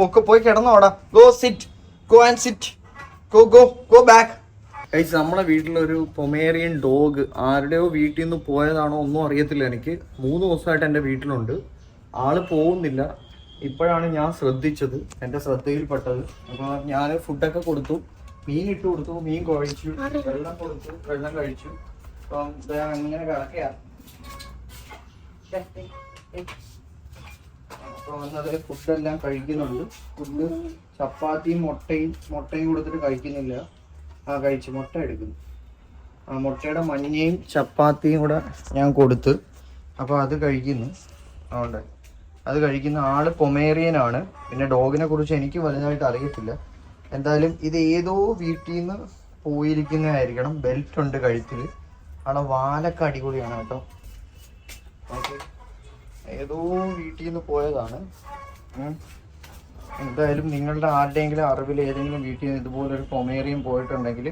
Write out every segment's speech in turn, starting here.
പൊക്കെ പോയി കിടന്നോടാ. Go sit go and sit go go go back കഴിച്ച് നമ്മുടെ വീട്ടിലൊരു പൊമേറിയൻ ഡോഗ് ആരുടെയോ വീട്ടിൽ നിന്ന് പോയതാണോ ഒന്നും അറിയത്തില്ല എനിക്ക്. മൂന്ന് ദിവസമായിട്ട് എന്റെ വീട്ടിലുണ്ട്. ആൾ പോകുന്നില്ല. ഇപ്പോഴാണ് ഞാൻ ശ്രദ്ധിച്ചത്. എന്റെ ശ്രദ്ധയിൽപ്പെട്ടത്. അപ്പോൾ ഞാൻ ഫുഡൊക്കെ കൊടുത്തു. മീൻ ഇട്ട് കൊടുത്തു. മീൻ കഴിച്ചു. വെള്ളം കൊടുത്തു. വെള്ളം കഴിച്ചു. അപ്പം അങ്ങനെ കിടക്കയാ. അപ്പൊ വന്നത് ഫുഡെല്ലാം കഴിക്കുന്നുണ്ട്. ഫുഡ് ചപ്പാത്തിയും മുട്ടയും മുട്ടയും കൊടുത്തിട്ട് കഴിക്കുന്നില്ല. ആ കഴിച്ച്. മുട്ട എടുക്കുന്നു. ആ മുട്ടയുടെ മഞ്ഞയും ചപ്പാത്തിയും കൂടെ ഞാൻ കൊടുത്ത് അപ്പോൾ അത് കഴിക്കുന്നു. അതുകൊണ്ട് അത് കഴിക്കുന്ന ആൾ പൊമേറിയനാണ്. പിന്നെ ഡോഗിനെ കുറിച്ച് എനിക്ക് വലുതായിട്ട് അറിയത്തില്ല. എന്തായാലും ഇത് ഏതോ വീട്ടിൽ നിന്ന് പോയിരിക്കുന്നതായിരിക്കണം. ബെൽറ്റ് ഉണ്ട് കഴുത്തിൽ ആളെ വാലൊക്കെ അടിപൊളിയാണ് കേട്ടോ. ഓക്കെ. ഏതോ വീട്ടിൽ നിന്ന് പോയതാണ് എന്തായാലും നിങ്ങളുടെ ആരുടെയെങ്കിലും അറിവിൽ ഏതെങ്കിലും വീട്ടിൽ നിന്ന് ഇതുപോലൊരു ഒരു കൊമേറിയും പോയിട്ടുണ്ടെങ്കിൽ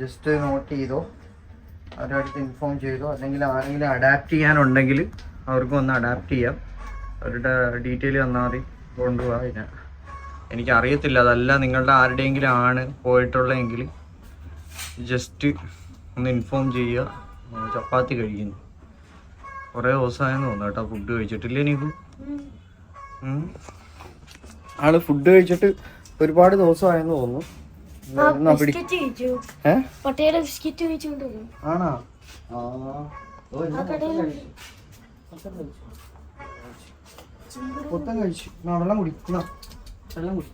ജസ്റ്റ് നോട്ട് ചെയ്തോ അവരുടെ അടുത്ത് ഇൻഫോം ചെയ്തോ അല്ലെങ്കിൽ ആരെങ്കിലും അഡാപ്റ്റ് ചെയ്യാനുണ്ടെങ്കിൽ അവർക്ക് ഒന്ന് അഡാപ്റ്റ് ചെയ്യാം. അവരുടെ ഡീറ്റെയിൽ തന്നാൽ മതി കൊണ്ടുപോകാം അതിന് എനിക്കറിയത്തില്ല അതല്ല നിങ്ങളുടെ ആരുടെയെങ്കിലും ആണ് പോയിട്ടുള്ളതെങ്കിൽ ജസ്റ്റ് ഒന്ന് ഇൻഫോം ചെയ്യുക. ചപ്പാത്തി കഴിക്കുന്നു. കുറേ ദിവസമായെന്ന് തോന്നുന്നു കേട്ടോ ഫുഡ് കഴിച്ചിട്ടില്ലേ നീക്കു ഉം. ആൾ ഫുഡ് കഴിച്ചിട്ട് ഒരുപാട് ദിവസമായെന്ന് തോന്നുന്നു. ആണോ? മൊത്തം കഴിച്ചു. വെള്ളം കുടി. എന്നാ വെള്ളം കുടി.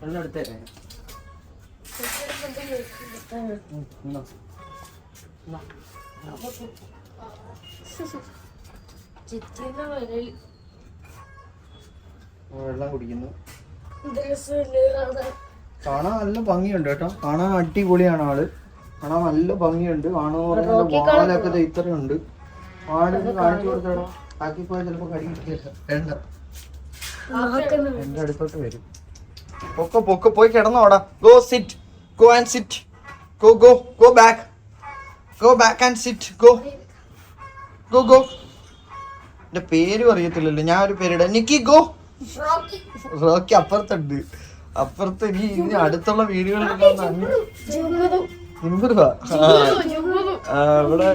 വെള്ളം എടുത്തേ എന്നാ. വെള്ളം കുടിക്കുന്നു. കാണാൻ? നല്ല ഭംഗിയുണ്ട് കേട്ടോ. കാണാൻ അടിപൊളിയാണ് ആൾ. കാണാൻ നല്ല ഭംഗിയുണ്ട്. കാണുന്ന വാലൊക്കെ ഇത്രയുണ്ട്. വാലൊക്കെ കാണിച്ചു കൊടുത്തോ ബാക്കി പോയാൽ ചിലപ്പോ കടി കിട്ടില്ല വേണ്ട. എന്റെ അടുത്തോട്ട് വരും. പൊക്കെ പൊക്കെ. പോയി കിടന്നോടാ go sit go and sit go go go back go back and sit go go go എന്റെ പേര് അറിയത്തില്ലല്ലോ. ഞാൻ ഒരു പേരിടാം. Nikki go Rocky. അപ്പുറത്തുണ്ട്. അപ്പുറത്ത് ഇനി ഇനി അടുത്തുള്ള. ആ, ഇവിടെ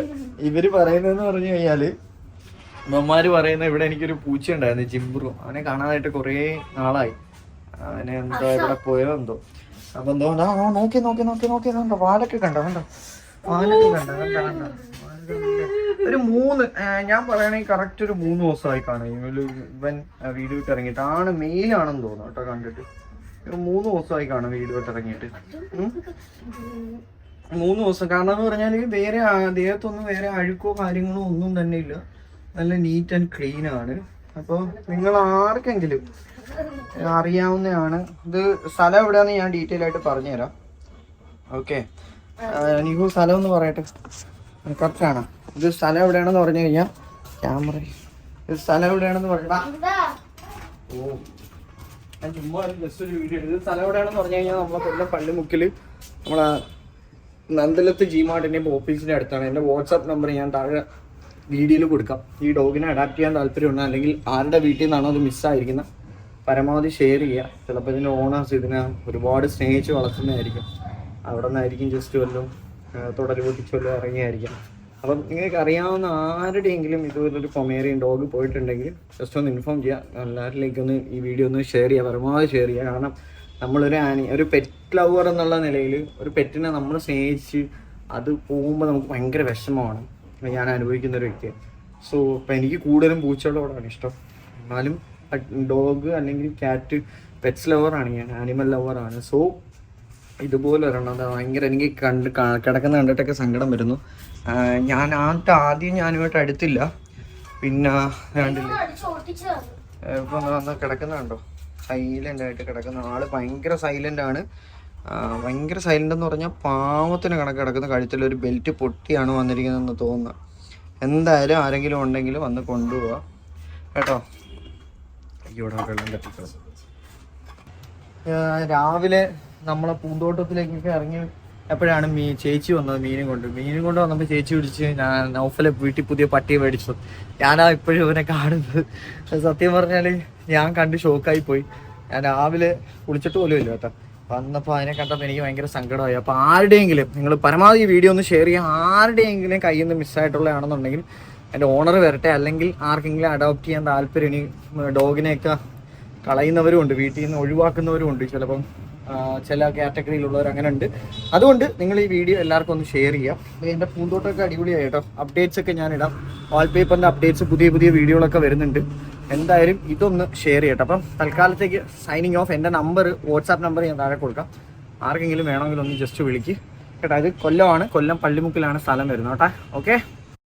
ഇവർ പറയുന്നതെന്ന് പറഞ്ഞു കഴിഞ്ഞാൽ അമ്മമാര് പറയുന്ന ഇവിടെ എനിക്കൊരു പൂച്ച ഉണ്ടായിരുന്നു ജിംബ്രു. അവനെ കാണാനായിട്ട് കുറേ നാളായി. അവനെ എന്തോ ഇവിടെ പോയോ എന്തോ. അപ്പൊ എന്തോ നോക്കി നോക്കി നോക്കി നോക്കി കണ്ടോ വാലൊക്കെ കണ്ടോ കണ്ടോ? വാലൊക്കെ കണ്ടോ കണ്ടോ കണ്ടോ? ഒരു മൂന്ന് ഞാൻ പറയണെങ്കിൽ കറക്റ്റ് ഒരു മൂന്ന് ദിവസമായി കാണും. വീഡിയോ വീട് ഇറങ്ങിയിട്ട്. ആണ് മെയിലാണെന്ന് തോന്നുന്നു കേട്ടോ കണ്ടിട്ട്. മൂന്ന് ദിവസമായി കാണും വീട് വിട്ട് ഇറങ്ങിയിട്ട്. മൂന്ന് ദിവസം. കാരണം എന്ന് പറഞ്ഞാൽ വേറെ ദേഹത്തൊന്നും വേറെ അഴുക്കോ കാര്യങ്ങളോ ഒന്നും തന്നെ ഇല്ല. നല്ല നീറ്റ് ആൻഡ് ക്ലീൻ ആണ്. അപ്പോൾ നിങ്ങൾ ആർക്കെങ്കിലും അറിയാവുന്നതാണ്. ഇത് സ്ഥലം എവിടെയാണെന്ന് ഞാൻ ഡീറ്റെയിൽ ആയിട്ട് പറഞ്ഞുതരാം. ഓക്കെ നിഹു സ്ഥലം ഒന്ന് പറയട്ടെ. കറക്റ്റാണ് ഇത് സ്ഥലം എവിടെയാണെന്ന് പറഞ്ഞു കഴിഞ്ഞാൽ ക്യാമറ. ഇത് സ്ഥലം എവിടെയാണെന്ന് പറയടാ ഓ ഞാൻ ചുമ്മാ ജസ്റ്റ് ഒരു വീഡിയോ ഇത് സ്ഥലം എവിടെയാണെന്ന് പറഞ്ഞു കഴിഞ്ഞാൽ നമ്മളെ കൊല്ലം പള്ളിമുക്കിൽ നമ്മളെ നന്ദലത്ത് ജി ഓഫീസിന്റെ ഓഫീസിന്റെ അടുത്താണ്. എന്റെ വാട്സാപ്പ് നമ്പർ ഞാൻ താഴെ വീഡിയോയിൽ കൊടുക്കാം. ഈ ഡോഗിനെ അഡാപ്റ്റ് ചെയ്യാൻ താല്പര്യമുണ്ട്? അല്ലെങ്കിൽ ആരുടെ വീട്ടിൽ നിന്നാണോ അത് മിസ്സായിരിക്കുന്നത് പരമാവധി ഷെയർ ചെയ്യുക ചിലപ്പോൾ ഇതിന്റെ ഓണേഴ്സ് ഇതിനെ ഒരുപാട് സ്നേഹിച്ച് വളർത്തുന്നതായിരിക്കും. അവിടെ നിന്നായിരിക്കും ജസ്റ്റ് വല്ലതും തുടരി ഇറങ്ങിയായിരിക്കാം. അപ്പം നിങ്ങൾക്ക് അറിയാവുന്ന ആരുടെയെങ്കിലും ഇതുപോലൊരു കൊമേറിയൻ ഡോഗ് പോയിട്ടുണ്ടെങ്കിൽ ജസ്റ്റ് ഒന്ന് ഇൻഫോം ചെയ്യുക എല്ലാവരിലേക്ക് ഒന്ന് ഈ വീഡിയോ ഒന്ന് ഷെയർ ചെയ്യുക പരമാവധി ഷെയർ ചെയ്യുക കാരണം നമ്മളൊരു ആനി ഒരു പെറ്റ് ലവർ എന്നുള്ള നിലയിൽ ഒരു പെറ്റിനെ നമ്മൾ സ്നേഹിച്ച് അത് പോകുമ്പോൾ നമുക്ക് ഭയങ്കര വിഷമമാണ്. ഞാൻ അനുഭവിക്കുന്ന ഒരു വ്യക്തിയാണ് സോ ഇപ്പം എനിക്ക് കൂടുതലും പൂച്ചകളോടാണ് ഇഷ്ടം. എന്നാലും ഡോഗ് അല്ലെങ്കിൽ ക്യാറ്റ് പെറ്റ്സ് ലവറാണ് ഞാൻ. ആനിമൽ ലവറാണ് സോ ഇതുപോലെ ഒരെണ്ണം ഭയങ്കര എനിക്ക് കണ്ട് കിടക്കുന്ന കണ്ടിട്ടൊക്കെ സങ്കടം വരുന്നു. ഞാൻ ആദ്യത്തെ ആദ്യം ഞാനുമായിട്ട് അടുത്തില്ല. പിന്നെ കണ്ടില്ല. ഇപ്പൊ കിടക്കുന്ന കണ്ടോ? സൈലന്റ് ആയിട്ട് കിടക്കുന്ന ആൾ ഭയങ്കര സൈലന്റ് ആണ്. ഭയങ്കര സൈലന്റ് എന്ന് പറഞ്ഞാൽ പാവത്തിന് കണക്ക് കിടക്കുന്ന കഴുത്തിൽ ഒരു ബെൽറ്റ് പൊട്ടിയാണ് വന്നിരിക്കുന്നതെന്ന് തോന്നുന്നു. എന്തായാലും ആരെങ്കിലും ഉണ്ടെങ്കിൽ വന്ന് കൊണ്ടുപോവാ. കേട്ടോ? ഇവിടെ വെള്ളം തട്ടിക്കളും രാവിലെ നമ്മളെ പൂന്തോട്ടത്തിലേക്കൊക്കെ ഇറങ്ങി എപ്പോഴാണ് മീ ചേച്ചി വന്നത് മീനും കൊണ്ട്. മീനും കൊണ്ട് വന്നപ്പോൾ ചേച്ചി പിടിച്ച് ഞാൻ നൗഫലെ വീട്ടിൽ പുതിയ പട്ടി മേടിച്ചു. ഞാനാ ഇപ്പോഴും ഇവനെ കാണുന്നത്. സത്യം പറഞ്ഞാൽ ഞാൻ കണ്ട് ഷോക്കായി പോയി. ഞാൻ രാവിലെ കുളിച്ചിട്ട് പോലും ഇല്ല കേട്ടോ. അതിനെ കണ്ടപ്പോൾ എനിക്ക് ഭയങ്കര സങ്കടമായി. അപ്പോൾ ആരുടെയെങ്കിലും നിങ്ങൾ പരമാവധി വീഡിയോ ഒന്ന് ഷെയർ ചെയ്യാം ആരുടെയെങ്കിലും കയ്യിൽ നിന്ന് മിസ്സായിട്ടുള്ളതാണെന്നുണ്ടെങ്കിൽ എന്റെ ഓണർ വരട്ടെ. അല്ലെങ്കിൽ ആർക്കെങ്കിലും അഡോപ്റ്റ് ചെയ്യാൻ താല്പര്യം ഇനി ഡോഗിനെയൊക്കെ കളയുന്നവരും ഉണ്ട് വീട്ടിൽ നിന്ന് ഒഴിവാക്കുന്നവരും ഉണ്ട് ചിലപ്പം. ചില കാറ്റഗറിയിലുള്ളവർ അങ്ങനെ ഉണ്ട് അതുകൊണ്ട് നിങ്ങൾ ഈ വീഡിയോ എല്ലാവർക്കും ഒന്ന് ഷെയർ ചെയ്യാം. എന്റെ പൂന്തോട്ടമൊക്കെ അടിപൊളിയായി കേട്ടോ അപ്ഡേറ്റ്സ് ഒക്കെ ഞാൻ ഇടാം വാൾപേപ്പറിന്റെ അപ്ഡേറ്റ്സ് പുതിയ പുതിയ വീഡിയോകളൊക്കെ വരുന്നുണ്ട്. എന്തായാലും ഇതൊന്ന് ഷെയർ ചെയ്യട്ടെ. അപ്പം തൽക്കാലത്തേക്ക് സൈനിങ് ഓഫ് എന്റെ നമ്പർ വാട്സാപ്പ് നമ്പർ ഞാൻ താഴെ കൊടുക്കാം. ആർക്കെങ്കിലും വേണമെങ്കിൽ ഒന്ന് ജസ്റ്റ് വിളിക്ക്. കേട്ടോ ഇത് കൊല്ലമാണ്. കൊല്ലം പള്ളിമുക്കിലാണ് സ്ഥലം വരുന്നത്. കേട്ടോ ഓക്കെ